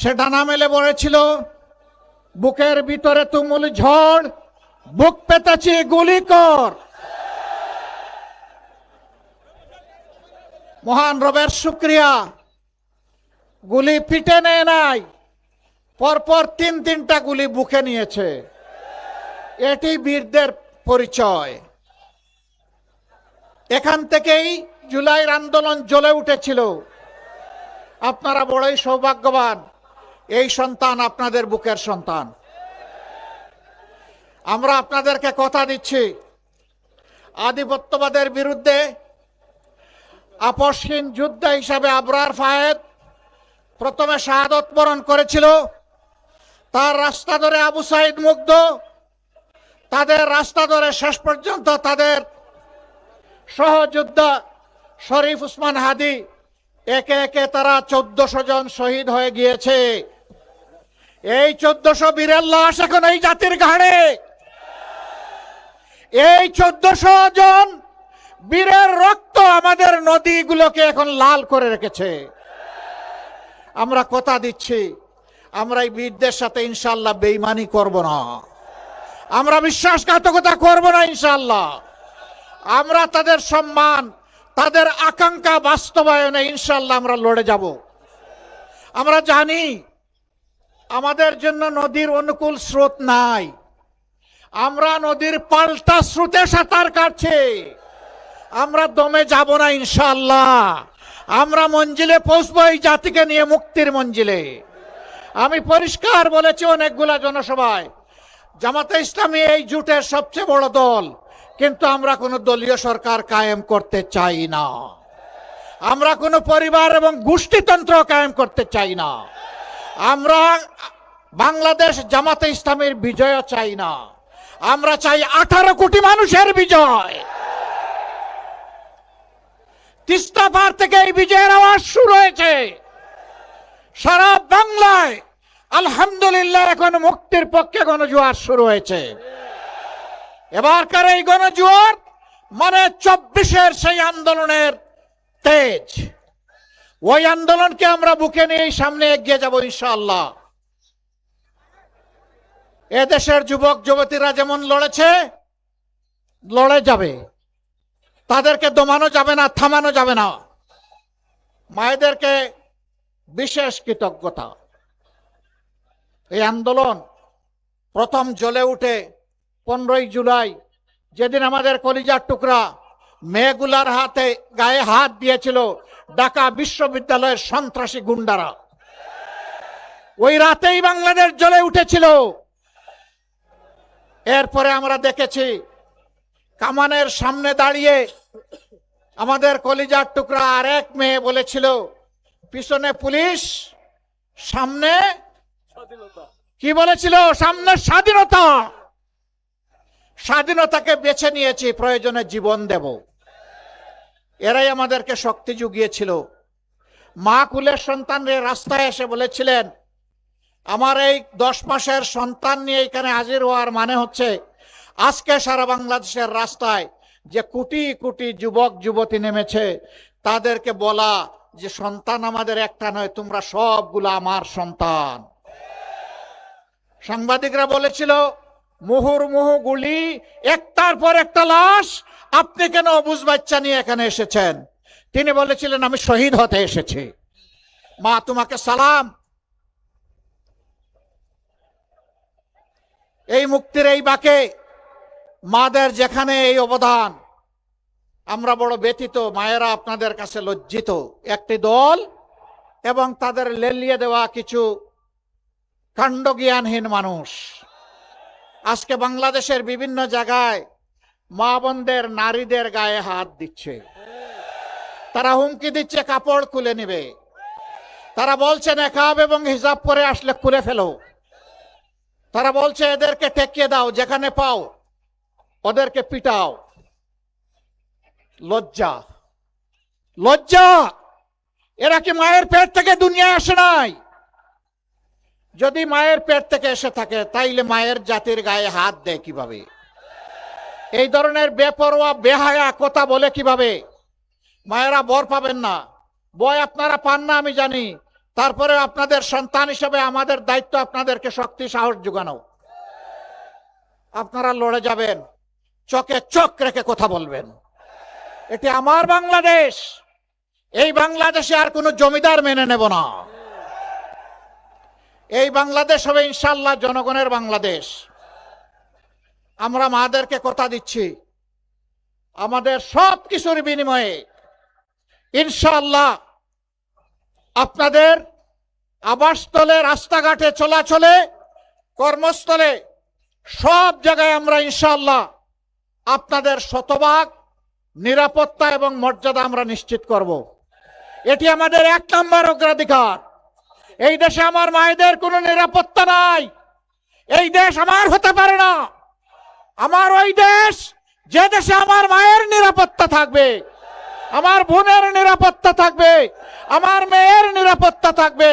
সে ডানা মেলে বলেছিল, বুকের ভিতরে তুমুল ঝড়, বুক পেতেছি গুলি কর। মহান রবের শুক্রিয়া। গুলি পিটে নেয় নাই, পরপর তিন তিনটা গুলি বুকে নিয়েছে। এটি বীরদের পরিচয়। এখান থেকেই জুলাইয়ের আন্দোলন জ্বলে উঠেছিল। আপনারা বড়ই সৌভাগ্যবান। এই সন্তান আপনাদের বুকের সন্তান। আমরা আপনাদেরকে কথা দিচ্ছি, আধিপত্যবাদের বিরুদ্ধে আপসহীন যুদ্ধ হিসাবে আবরার ফায়েদ প্রথমে শাহাদত বরণ করেছিল। তার রাস্তা ধরে আবু সাইদ মুগ্ধ, তাদের রাস্তা ধরে শেষ পর্যন্ত তাদের সহযোদ্ধা শরীফ উসমান হাদি, একে একে তারা চোদ্দশো জন শহীদ হয়ে গিয়েছে। এই চোদ্দশো বীরের লাশ এখন এই জাতির ঘাড়ে। এই চোদ্দশো জন বীরের রক্ত আমাদের নদীগুলোকে এখন লাল করে রেখেছে। আমরা কথা দিচ্ছি, আমরা এই বীরদের সাথে ইনশাল্লাহ বেইমানি করব না। আমরা বিশ্বাসঘাতকতা করব না ইনশাল্লাহ আমরা তাদের সম্মান, তাদের আকাঙ্ক্ষা বাস্তবায়নে ইনশাল্লাহ আমরা লড়ে যাব। আমরা জানি আমাদের জন্য নদীর অনুকূল স্রোত নাই। আমরা নদীর পাল্টা স্রোতে সাঁতার কাটছে। আমরা দমে যাব না ইনশাল্লাহ আমরা মঞ্জিলে পৌঁছবো এই জাতিকে নিয়ে মুক্তির মঞ্জিলে। আমি পরিষ্কার বলেছি অনেকগুলা জনসভায়, জামাতে ইসলামী এই জুটের সবচেয়ে বড় দল, কিন্তু আমরা কোনো দলীয় সরকার কায়েম করতে চাই না। আমরা কোনো পরিবার এবং গোষ্ঠীতন্ত্র কায়েম করতে চাই না। আমরা বাংলাদেশ জামাতে ইসলামের বিজয় চাই না। আমরা চাই আঠারো কোটি মানুষের বিজয়। তিস্তা পার থেকে এই বিজয়ের আওয়াজ শুরু হয়েছে। সারা বাংলায় আলহামদুলিল্লাহ এখন মুক্তির পক্ষে গণজোয়ার শুরু হয়েছে। এবারকার এই গণজোয়ার মানে চব্বিশের সেই আন্দোলনের তেজ। ওই আন্দোলনকে আমরা বুকে নিয়ে সামনে এগিয়ে যাব ইনশাআল্লাহ। এদেশের যুবক, যুবতীরা যেমন লড়েছে, লড়ে যাবে। তাদেরকে দমানো যাবে না, থামানো যাবে না। মায়েদেরকে বিশেষ কৃতজ্ঞতা। এই আন্দোলন প্রথম জ্বলে উঠে পনেরোই জুলাই, যেদিন আমাদের কলিজার টুকরা মেয়েগুলার হাতে গায়ে হাত দিয়েছিল ঢাকা বিশ্ববিদ্যালয়ের সন্ত্রাসী গুন্ডারা। ওই রাতেই বাংলাদেশ জ্বলে উঠেছিল। এরপরে আমরা দেখেছি কামানের সামনে দাঁড়িয়ে আমাদের কলিজার টুকরা আর এক মেয়ে বলেছিল পিছনে পুলিশ সামনে কি বলেছিল? সামনে স্বাধীনতা। স্বাধীনতাকে বেছে নিয়েছি প্রয়োজনে জীবন দেব। এরাই আমাদেরকে শক্তি জুগিয়েছিল। মা কুলের সন্তানরে রাস্তায় এসে বলেছিলেন, আমার এই দশ মাসের সন্তান নিয়ে এখানে হাজির হওয়ার মানে হচ্ছে, আজকে সারা বাংলাদেশের রাস্তায় যে কোটি কোটি যুবক, যুবতী নেমেছে, তাদেরকে বলা যে সন্তান আমাদের একটা নয়, তোমরা সবগুলো আমার সন্তান। সাংবাদিকরা বলেছিল মুহুর মুহু গুলি, একটার পর একটা লাশ। আপনি কেন অবুজ বাচ্চা নিয়ে এখানে এসেছেন? তিনি বলেছিলেন, আমি শহীদ হতে এসেছি। মা, তোমাকে সালাম। এই মুক্তির এই বাকে মাদের যেখানে এই অবদান, আমরা বড় ব্যথিত, মায়েরা আপনাদের কাছে লজ্জিত। একটি দল এবং তাদের লেলিয়ে দেওয়া কিছু কাণ্ডজ্ঞানহীন মানুষ। আজকে বাংলাদেশের বিভিন্ন জায়গায় মা বোনদের, নারীদের গায়ে হাত দিচ্ছে। তারা হুমকি দিচ্ছে, কাপড় খুলে নেবে। তারা বলছে, নেকাব এবং হিজাব করে আসলে খুলে ফেলো। তারা বলছে, এদেরকে টেকিয়ে দাও, যেখানে পাও, ওদেরকে পিটাও। লজ্জা। লজ্জা! এরা কি মায়ের পেট থেকে দুনিয়ায় আসে নাই? যদি মায়ের পেট থেকে এসে থাকে, তাইলে মায়ের জাতির গায়ে হাত দেয় কীভাবে? এই ধরনের বেপরোয়া, বেহায়া কথা বলে কীভাবে? মায়েরা বর পাবেন না। বয় আপনারা পান না, আমি জানি। তারপরে আপনাদের সন্তান হিসেবে আমাদের দায়িত্ব আপনাদেরকে শক্তি, সাহস যোগানো। আপনারা লড়ে যাবেন। চোখে চোখ রেখে কথা বলবেন। এটি আমার বাংলাদেশ। এই বাংলাদেশে আর কোনো জমিদার মেনে নেব না। এই বাংলাদেশ হবে ইনশাল্লাহ জনগণের বাংলাদেশ। আমরা মাদেরকে কথা দিচ্ছি। আমাদের সব কিছুর বিনিময়ে ইনশাল্লাহ আপনাদের আবাসস্থলে, রাস্তাঘাটে, চলাচলে, কর্মস্থলে সব জায়গায় আমরা ইনশাল্লাহ আপনাদের শতভাগ নিরাপত্তা এবং মর্যাদা আমরা নিশ্চিত করব। এটি আমাদের এক নম্বর অগ্রাধিকার। এই দেশে আমার মায়েদের কোনো নিরাপত্তা নাই। এই দেশ আমার হতে পারে না। আমার ওই দেশ, যে দেশে আমার মায়ের নিরাপত্তা থাকবে, আমার বোনের নিরাপত্তা থাকবে, আমার মেয়ের নিরাপত্তা থাকবে,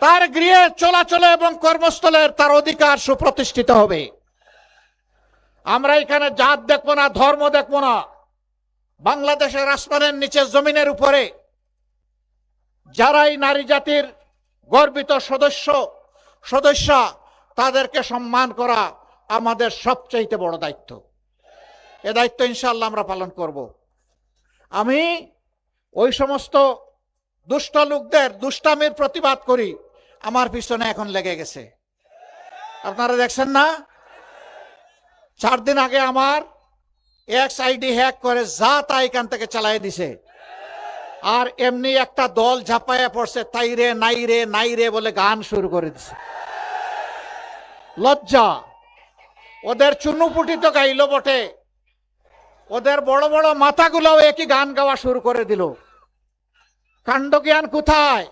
তার গৃহে চলাচলে এবং কর্মস্থলের তার অধিকার সুপ্রতিষ্ঠিত হবে। আমরা এখানে জাত দেখব না, ধর্ম দেখব না। বাংলাদেশের আসমানের নিচে জমিনের উপরে যারাই নারী জাতির গর্বিত সদস্য, সদস্যা, তাদেরকে সম্মান করা আমাদের সবচাইতে বড় দায়িত্ব। এ দায়িত্ব ইনশাল্লাহ আমরা পালন করব। আমি ওই সমস্ত দুষ্ট লোকদের দুষ্টামির প্রতিবাদ করি, আমার পিছনে এখন লেগে গেছে। আপনারা দেখছেন না? চার দিন আগে আমার এক্স আইডি হ্যাক করে যা তা এখান থেকে চালাই দিছে। আর এমনি একটা দল ঝাপাইয়া পড়ছে, তাই রে, নাই রে নাই রে বলে গান শুরু করে দিছে। লজ্জা। ওদের চুনুপুটি তো গাইলো বটে। ওদের বড় বড় মাথাগুলোও একই গান গাওয়া শুরু করে দিল। কাণ্ড জ্ঞান কোথায়?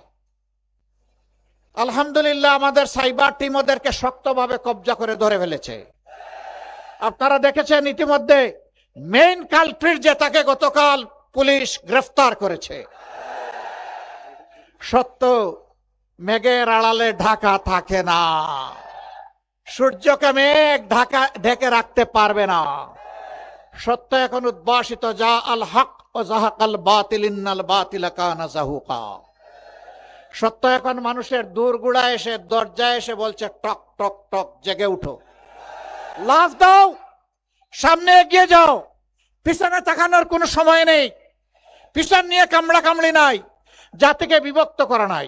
আলহামদুলিল্লাহ, আমাদের সাইবার টিম ওদেরকে শক্তভাবে কবজা করে ধরে ফেলেছে। আপনারা দেখেছেন ইতিমধ্যে, মেইন কালট্রির যে তাকে গতকাল পুলিশ গ্রেফতার করেছে। সত্য, মেঘের আড়ালে ঢাকা থাকে না। সূর্যকে মেঘ ঢাকা, ঢেকে রাখতে পারবে না। সত্য এখন উদ্ভাসিত, যা আল হক ও জাহাকাল বাতিল, ইন্নাল বাতিল জাহুকা। সত্য এখন মানুষের দূরগুড়া এসে, দরজায় এসে বলছে, টক টক টক, জেগে উঠো। লাফ দাও, সামনে এগিয়ে যাও। পিছনে তাকানোর কোনো সময় নেই। পিছন নিয়ে কামড়া কামড়ি নাই, জাতিকে বিভক্ত করা নাই।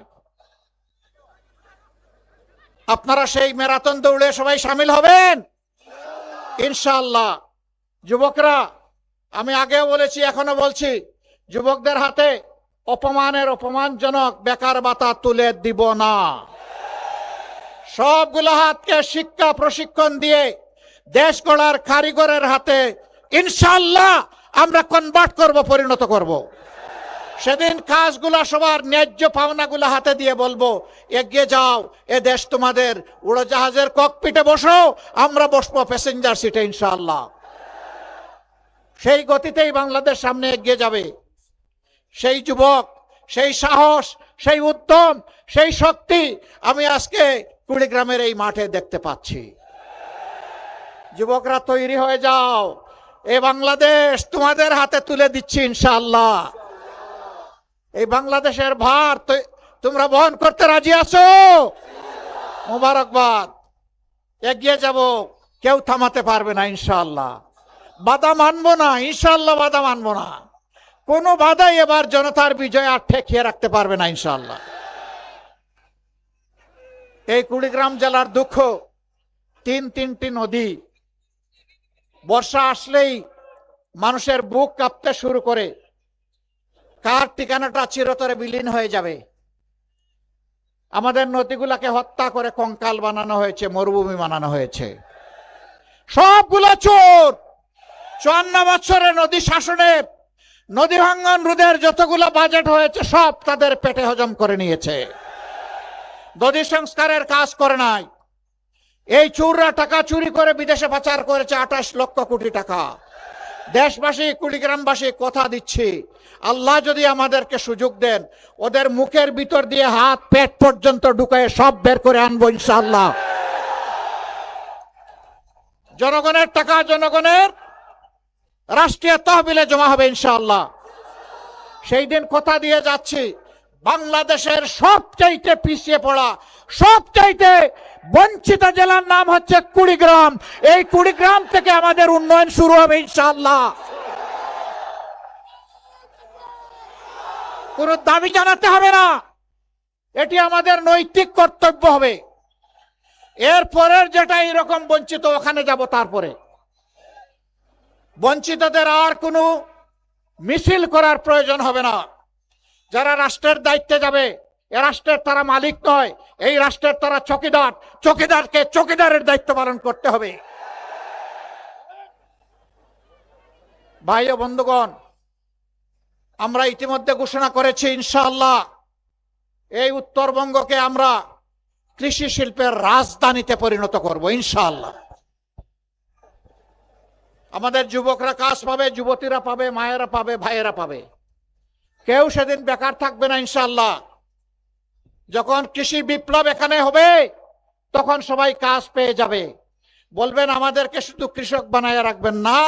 আপনারা সেই ম্যারাথন দৌড়ে সবাই সামিল হবেন? ইনশাল্লাহ যুবকরা, আমি আগেও বলেছি, এখনও বলছি, যুবকদের হাতে অপমানের অপমানজনক বেকার বাতা তুলে দিব না। সবগুলো হাতকে শিক্ষা প্রশিক্ষণ দিয়ে দেশ গড়ার কারিগরের হাতে ইনশাল্লাহ আমরা কনভার্ট করব, পরিণত করব। সেদিন কাজগুলা সবার ন্যায্য পাওনাগুলো হাতে দিয়ে বলব, এগিয়ে যাও, এ দেশ তোমাদের। উড়োজাহাজের ককপিটে বসো, আমরা বসবো প্যাসেঞ্জার সিটে ইনশাআল্লাহ। সেই গতিতেই বাংলাদেশ সামনে এগিয়ে যাবে। সেই যুবক, সেই সাহস, সেই উদ্যম, সেই শক্তি আমি আজকে কুড়িগ্রামের এই মাঠে দেখতে পাচ্ছি। যুবকরা তৈরি হয়ে যাও, এ বাংলাদেশ তোমাদের হাতে তুলে দিচ্ছি ইনশাআল্লাহ। এই বাংলাদেশের ভার তোমরা বহন করতে রাজি আছো? মোবারকবাদ। এগিয়ে যাব, কেউ থামাতে পারবে না, ইনশাআল্লাহ। বাধা মানবো না ইনশাল্লাহ বাধা মানবো না। কোনো বাধাই এবার জনতার বিজয় আর ঠেকিয়ে রাখতে পারবে না ইনশাল্লাহ এই কুড়িগ্রাম জেলার দুঃখ, তিন তিনটি নদী। বর্ষা আসলেই মানুষের বুক কাঁপতে শুরু করে। কার ঠিকানাটা চিরতরে বিলীন হয়ে যাবে। আমাদের নদীগুলাকে হত্যা করে কঙ্কাল বানানো হয়েছে, মরুভূমি বানানো হয়েছে। সবগুলো চোর! চুয়ান্ন বছরে নদী শাসনের, নদী ভাঙ্গন রোধের যতগুলো বাজেট হয়েছে, সব তাদের পেটে হজম করে নিয়েছে। নদী সংস্কারের কাজ করে নাই। এই চুররা টাকা চুরি করে বিদেশে পাচার করেছে আঠাশ লক্ষ কোটি টাকা। দেশবাসী, কুড়িগ্রামবাসী, কথা দিচ্ছি। আল্লাহ যদি আমাদেরকে সুযোগ দেন, ওদের মুখের ভিতর দিয়ে হাত, পেট পর্যন্ত ঢুকায় সব বের করে আনব ইনশাআল্লাহ। জনগণের টাকা জনগণের রাষ্ট্রীয় তহবিলে জমা হবে ইনশাআল্লাহ। সেই দিন কথা দিয়ে যাচ্ছি, বাংলাদেশের সবচাইতে পিছিয়ে পড়া, সবচাইতে বঞ্চিত জেলার নাম হচ্ছে কুড়িগ্রাম। এই কুড়িগ্রাম থেকে আমাদের উন্নয়ন শুরু হবে ইনশাল্লাহ কোন দাবি জানাতে হবে না। এটি আমাদের নৈতিক কর্তব্য হবে। এর পরের যেটা এইরকম বঞ্চিত, ওখানে যাব তারপরে। বঞ্চিতদের আর কোনো মিছিল করার প্রয়োজন হবে না। যারা রাষ্ট্রের দায়িত্বে যাবে এ রাষ্ট্রের তারা মালিক নয়, এই রাষ্ট্রের তারা চকিদার। চকিদারকে চকিদারের দায়িত্ব পালন করতে হবে। ভাই ও বন্ধুগণ, আমরা ইতিমধ্যে ঘোষণা করেছি, ইনশাআল্লাহ, এই উত্তরবঙ্গকে আমরা কৃষি শিল্পের রাজধানীতে পরিণত করব, ইনশাআল্লাহ। আমাদের যুবকরা কাজ পাবে, যুবতীরা পাবে, মায়েরা পাবে, ভাইয়েরা পাবে। কেউ সেদিন বেকার থাকবে না, ইনশাআল্লাহ। যখন কৃষি বিপ্লব এখানে হবে, তখন সবাই কাজ পেয়ে যাবে। বলবেন, আমাদেরকে শুধু কৃষক বানায় রাখবেন না,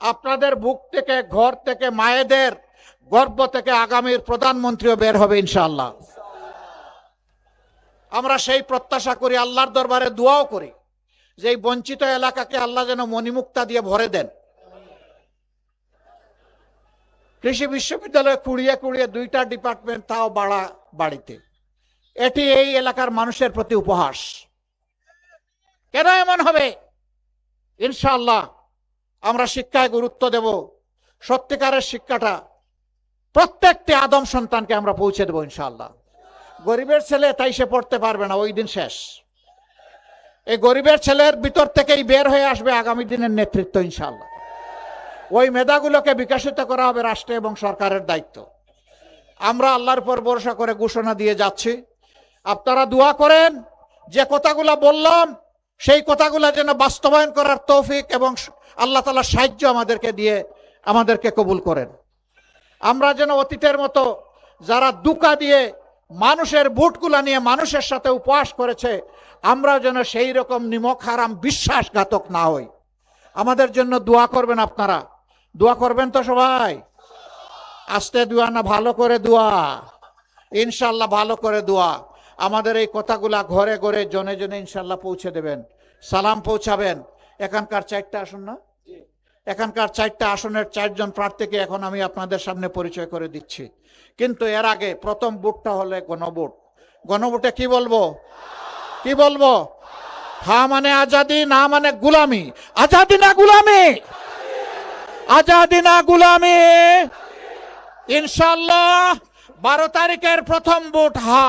আপনাদের বুক থেকে, ঘর থেকে, মায়েদের গর্ব থেকে আগামীর প্রধানমন্ত্রীও বের হবে ইনশাল্লাহ আমরা সেই প্রত্যাশা করি, আল্লাহর দরবারে দোয়াও করি, যে এই বঞ্চিত এলাকাকে আল্লাহ যেন মণিমুক্তা দিয়ে ভরে দেন। কৃষি বিশ্ববিদ্যালয়ে কুড়িয়ে কুড়িয়ে দুইটা ডিপার্টমেন্ট তাও বাড়া বাড়িতে। এটি এই এলাকার মানুষের প্রতি উপহাস। কেন এমন হবে? ইনশাআল্লাহ, আমরা শিক্ষায় গুরুত্ব দেব। সত্যিকারের শিক্ষাটা প্রত্যেকটি আদম সন্তানকে আমরা পৌঁছে দেবো ইনশাআল্লাহ। গরিবের ছেলে তাই সে পড়তে পারবে না, ওই দিন শেষ। এই গরিবের ছেলের ভিতর থেকেই বের হয়ে আসবে আগামী দিনের নেতৃত্ব ইনশাআল্লাহ। ওই মেধাগুলোকে বিকশিত করা হবে রাষ্ট্র এবং সরকারের দায়িত্ব। আমরা আল্লাহর উপর ভরসা করে ঘোষণা দিয়ে যাচ্ছি। আপনারা দোয়া করেন, যে কথাগুলা বললাম, সেই কথাগুলো যেন বাস্তবায়ন করার তৌফিক এবং আল্লাহ তালা সাহায্য আমাদেরকে দিয়ে, আমাদেরকে কবুল করেন। আমরা যেন অতীতের মতো যারা দুকা দিয়ে মানুষের বুটগুলা নিয়ে মানুষের সাথে উপহাস করেছে আমরা যেন সেই রকম নিমক হারাম বিশ্বাসঘাতক না হই। আমাদের জন্য দোয়া করবেন আপনারা। দোয়া করবেন তো সবাই? আস্তে দোয়া না, ভালো করে দোয়া। ইনশাল্লাহ ভালো করে দোয়া। আমাদের এই কথাগুলা ঘরে ঘরে জনে জনে ইনশাল্লাহ পৌঁছে দেবেন। সালাম পৌঁছাবেন। এখানকার চারটা আসন না? এখানকার চারটা আসনের চারজন প্রার্থীকে এখন আমি আপনাদের সামনে পরিচয় করে দিচ্ছি। কিন্তু এর আগে প্রথম বুটটা হলে গণভোট। গণভোটে কি বলব? কি বলব? হা মানে আজাদি না মানে গুলামি। আজাদি না গুলামি? আজাদি না গুলামি? ইনশাল্লাহ বারো তারিখের প্রথম বুট হা।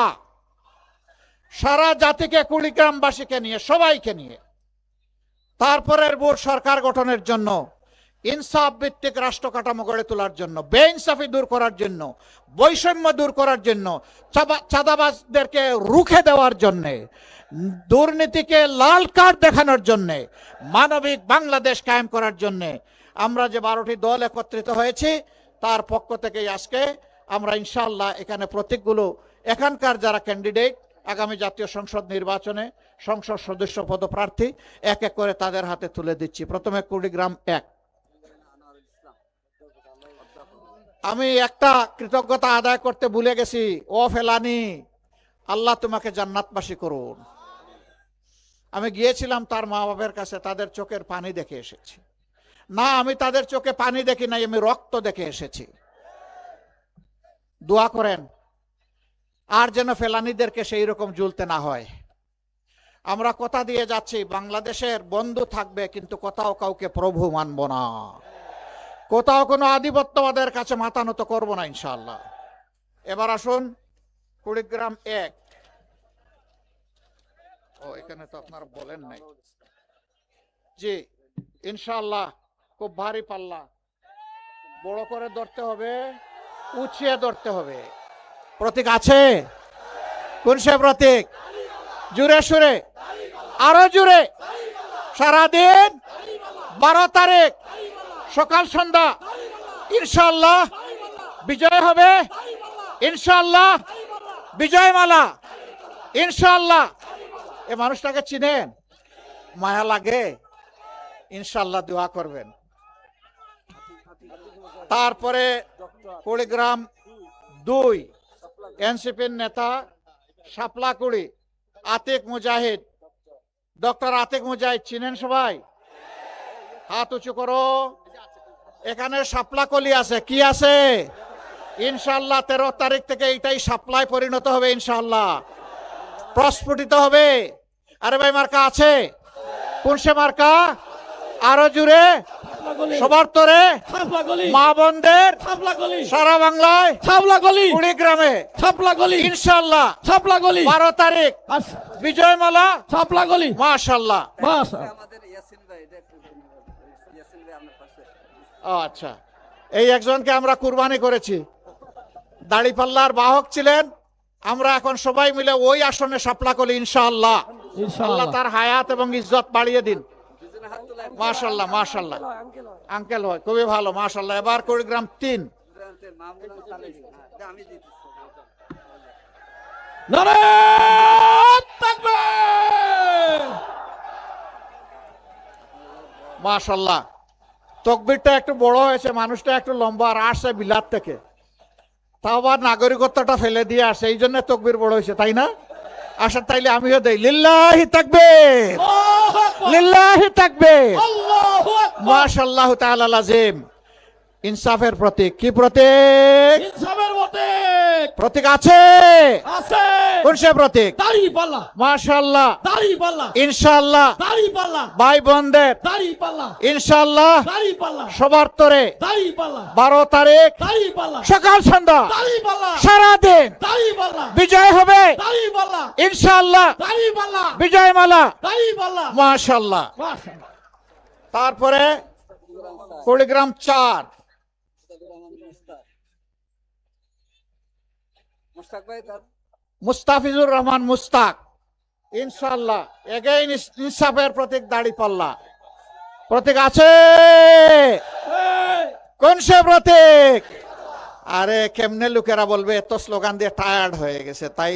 সারা জাতিকে কুড়িগ্রামবাসীকে নিয়ে, সবাইকে নিয়ে। তারপরের ভোট সরকার গঠনের জন্য, ইনসাফ ভিত্তিক রাষ্ট্র কাঠামো গড়ে তোলার জন্য, বেইনসাফি দূর করার জন্য, বৈষম্য দূর করার জন্য চাঁদাবাজদেরকে রুখে দেওয়ার জন্য, দুর্নীতিকে লাল কার্ড দেখানোর জন্য, মানবিক বাংলাদেশ কায়েম করার জন্য আমরা যে বারোটি দল একত্রিত হয়েছি, তার পক্ষ থেকে আজকে আমরা ইনশাল্লাহ এখানে প্রতীকগুলো, এখানকার যারা ক্যান্ডিডেট আগামী জাতীয় সংসদ নির্বাচনে সংসদ সদস্য পদপ্রার্থী এক এক করে তাদের হাতে তুলে দিচ্ছি। প্রথমে কুড়িগ্রাম এক। আমি একটা কৃতজ্ঞতা আদায় করতে ভুলে গেছি। ও ফেলানি, আল্লাহ তোমাকে জান্নাতবাসী করুন। আমি গিয়েছিলাম তার মা বাবার কাছে, তাদের চোখের পানি দেখে এসেছি। না, আমি তাদের চোখে পানি দেখি নাই, আমি রক্ত দেখে এসেছি। দোয়া করেন আর যেন ফেলানিদেরকে সেই রকম ঝুলতে না হয়। আমরা কথা দিয়ে যাচ্ছি, বাংলাদেশের বন্ধু থাকবে, কিন্তু কোথাও কাউকে প্রভু মানব না। কোথাও কোনো আধিপত্যবাদের কাছে মাথা নত করব না ইনশাল্লাহ এবার আসুন, কুড়িগ্রাম এক। ও, এখানে তো আপনারা বলেন নাই। জি ইনশাল্লাহ খুব ভারী পাল্লা। বড় করে ধরতে হবে, উঁচিয়ে ধরতে হবে। প্রতীক আছে? কোন সে প্রতীক? জুড়ে সুরে। আরও জুড়ে। সারাদিন বারো তারিখ সকাল সন্ধ্যা। ইনশাল্লাহ বিজয় হবে। ইনশাল্লাহ বিজয়মালা ইনশাল্লাহ এ মানুষটাকে চিনেন? মায়া লাগে। ইনশাল্লাহ দোয়া করবেন। তারপরে কুড়িগ্রাম দুই। এনসিপির নেতা শাপলাকুড়ি, আতিক মুজাহিদ। ডক্টর আতিক মুজাহিদ চিনেন সবাই? হাত উঁচু করো। এখানে সাপলাকলি আছে, কি আছে? ইনশাল্লাহ তেরো তারিখ থেকে এইটাই সাপ্লাই পরিণত হবে ইনশাল্লাহ প্রস্ফুটিত হবে। আরে ভাই, মার্কা আছে? কোন সে মার্কা? আরও জুড়ে সবার তরে মা সারা বাংলায় কুড়িগ্রামে। ইনশাল্লাহ। বারো তারিখ। আচ্ছা। এই একজনকে আমরা কুরবানি করেছি। দাড়িপাল্লার বাহক ছিলেন। আমরা এখন সবাই মিলে ওই আসনে সাপলা করি ইনশাআল্লাহ আল্লাহ তার হায়াত এবং ইজ্জত বাড়িয়ে দিন। মাশাল্লাহ মাশাল্লাহ আঙ্কেল হয় খুবই ভালো মাশাল্লাহ এবার তিন। হ্যাঁ, এটা আমি দিতেছি নারে তাকবীর মাশাল্লাহ তকবিরটা একটু বড় হয়েছে মানুষটা একটু লম্বা আর আসছে বিলাত থেকে। তাও আবার নাগরিকত্বটা ফেলে দিয়ে আসে এই জন্য তকবির বড় হয়েছে তাই না? আসার তাইলে আমিও দেই। লিল্লাহি তাকবীর! লিল্লাহি আকবার। মাশাআল্লাহ তাআলা লাজিম ইনসাফের প্রতীক। কি প্রতীক? ইনসাফের মতে প্রতীক আছে। আছে। কোন সে প্রতীক? দাড়ি পাল্লা মাশাআল্লাহ। দাড়ি পাল্লা ইনশাআল্লাহ। দাড়ি পাল্লা ভাই বোনদের দাড়ি পাল্লা ইনশাআল্লাহ। দাড়ি পাল্লা সবার তরে। দাড়ি পাল্লা বারো তারিখ। দাড়ি পাল্লা সকাল সন্ধ্যা। দাড়ি পাল্লা সারাদিন। দাড়ি পাল্লা বিজয় হবে। ইনশাআল্লাহ। পাল্লা মাশাআল্লাহ। মাশাআল্লাহ। তারপরে কুড়িগ্রাম চার। মুস্তাফিজুর রহমান মুস্তাক। ইনশাআল্লাহ। এগেইন ইনসাফের প্রতীক দাড়ি পাল্লা। প্রতীক আছে। কোন সে প্রতীক? আরে কেমনে লোকেরা বলবে এত স্লোগান দিয়ে টায়ার্ড হয়ে গেছে তাই